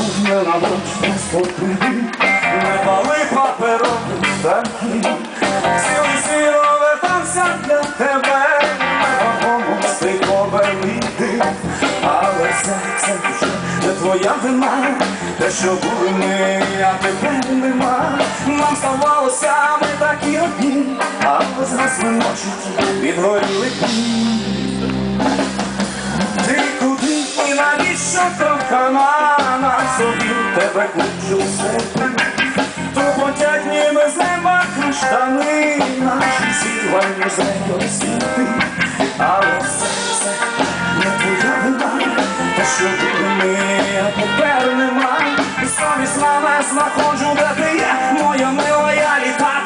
молочне спокій, не пали паперові такі, сіли сірове танця для тебе, помогти повернути, але все, все вже не твоя вина, те, що були ми, а тепер нема, нам здавалося, ми такі одні, а без нас ми ночі відгоріли. Ти куди і навіщо собі тебе кличу серце Тупотять ніби з штани, Наші зеленьо світи Але все, це не твоя вина Те, що ти ми, тепер нема. Совість мене знаходжу, де ти є Моя мила, я літати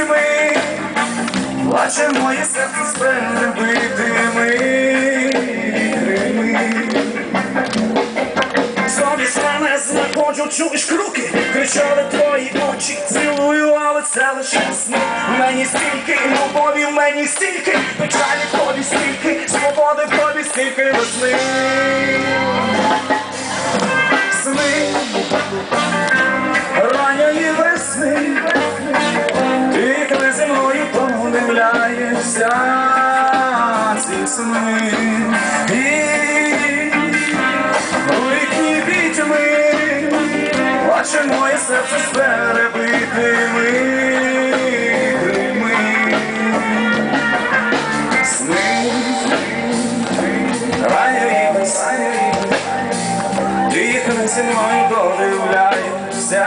вітьми плаче моє серце з перебитими вітрами. Собі мене знаходжу, чуєш круки, кричали твої очі, цілую, але це лише сни. Мені стільки любові, мені стільки, печалі в тобі стільки, свободи в тобі стільки весни. Сни подивляєшся ці сни. І Ликні вітьми, плаче моє серце з перебитими грими. Сни, весна, ти їх зі мною додивляєшся.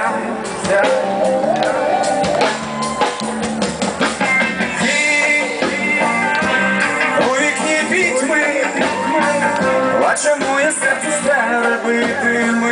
Вітьми я моє серце з перебитими